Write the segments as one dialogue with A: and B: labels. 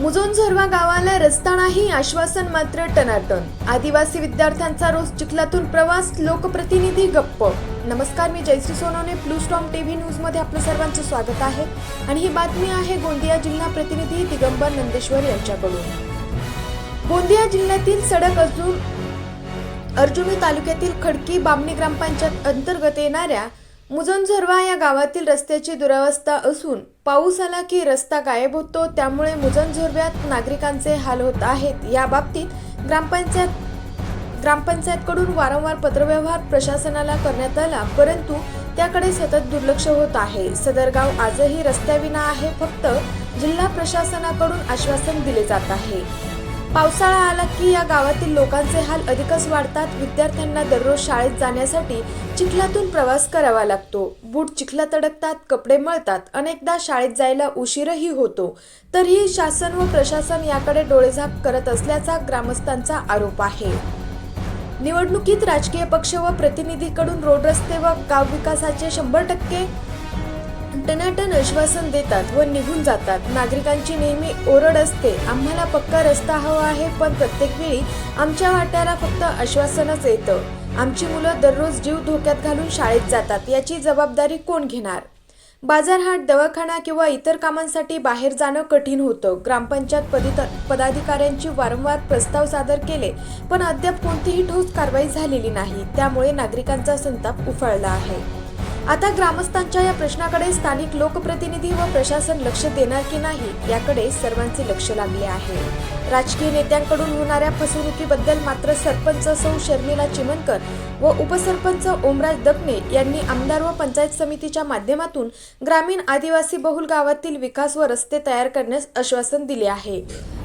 A: मुजोनझरवा गावाला रस्ता नाही आश्वासन मात्र टनाटन. आदिवासी विद्यार्थ्यांचा रोज चिखलातून प्रवास लोकप्रतिनिधी गप्प. नमस्कार मी Jayashree Sonawane blue storm TV न्यूजमध्ये आपलं सर्वांचं स्वागत आहे. आणि ही बातमी आहे गोंदिया जिल्हा प्रतिनिधी दिगंबर नंदेश्वर यांच्याकडून. गोंदिया जिल्ह्यातील सडक अजून अर्जुनी तालुक्यातील खडकी बामणी ग्रामपंचायत अंतर्गत येणाऱ्या मुजनझरवा या गावातील रस्त्याची दुरावस्था असून पाऊस आला की रस्ता गायब होतो त्यामुळे मुजनझरव्यात नागरिकांचे हाल होत आहेत. या बाबतीत ग्रामपंचायत ग्रामपंचायतकडून वारंवार पत्रव्यवहार प्रशासनाला करण्यात आला परंतु त्याकडे सतत दुर्लक्ष होत आहे. सदर गाव आजही रस्त्याविना आहे फक्त जिल्हा प्रशासनाकडून आश्वासन दिले जात आहे. पावसाळा आला की या गावातील लोकांचे हाल अधिकच वाढतात. विद्यार्थ्यांना दररोज शाळेत जाण्यासाठी चिखलातून प्रवास करावा लागतो. बूट चिखलात अडकतात कपडे मळतात. अनेकदा शाळेत जायला उशीरही होतो. तरीही शासन व प्रशासन याकडे डोळेझाप करत असल्याचा ग्रामस्थांचा आरोप आहे. निवडणुकीत राजकीय पक्ष व प्रतिनिधीकडून रोड रस्ते व गाव विकासाचे शंभर टक्के टनाटन आश्वासन देतात व निघून जातात. नागरिकांची नेहमी ओरड असते. आम्हाला पक्का रस्ता हवा आहे पण प्रत्येक वेळी आमच्या वाट्याला फक्त आश्वासनच येतं. आमची मुलं दररोज जीव धोक्यात घालून शाळेत जातात. याची जबाबदारी कोण घेणार? बाजारहाट दवाखाना किंवा इतर कामांसाठी बाहेर जाणं कठीण होतं. ग्रामपंचायत पदित पदाधिकाऱ्यांची वारंवार प्रस्ताव सादर केले पण अद्याप कोणतीही ठोस कारवाई झालेली नाही. त्यामुळे नागरिकांचा संताप उफाळला आहे. आता ग्रामस्थांच्या या प्रश्नाकडे स्थानिक लोकप्रतिनिधी व प्रशासन लक्ष देणार की नाही याकडे सर्वांचे लक्ष लागले आहे. राजकीय नेत्यांकडून होणाऱ्या फसवणुकीबद्दल मात्र सरपंच सौ शर्मिला चिमनकर व उपसरपंच ओमराज दगने यांनी आमदार व पंचायत समितीच्या माध्यमातून ग्रामीण आदिवासी बहुल गावातील विकास व रस्ते तयार करण्यास आश्वासन दिले आहे.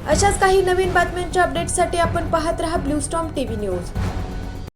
A: अशाच काही नवीन बातम्यांच्या अपडेटसाठी आपण पाहत रहा ब्लू स्टॉम टीव्ही न्यूज.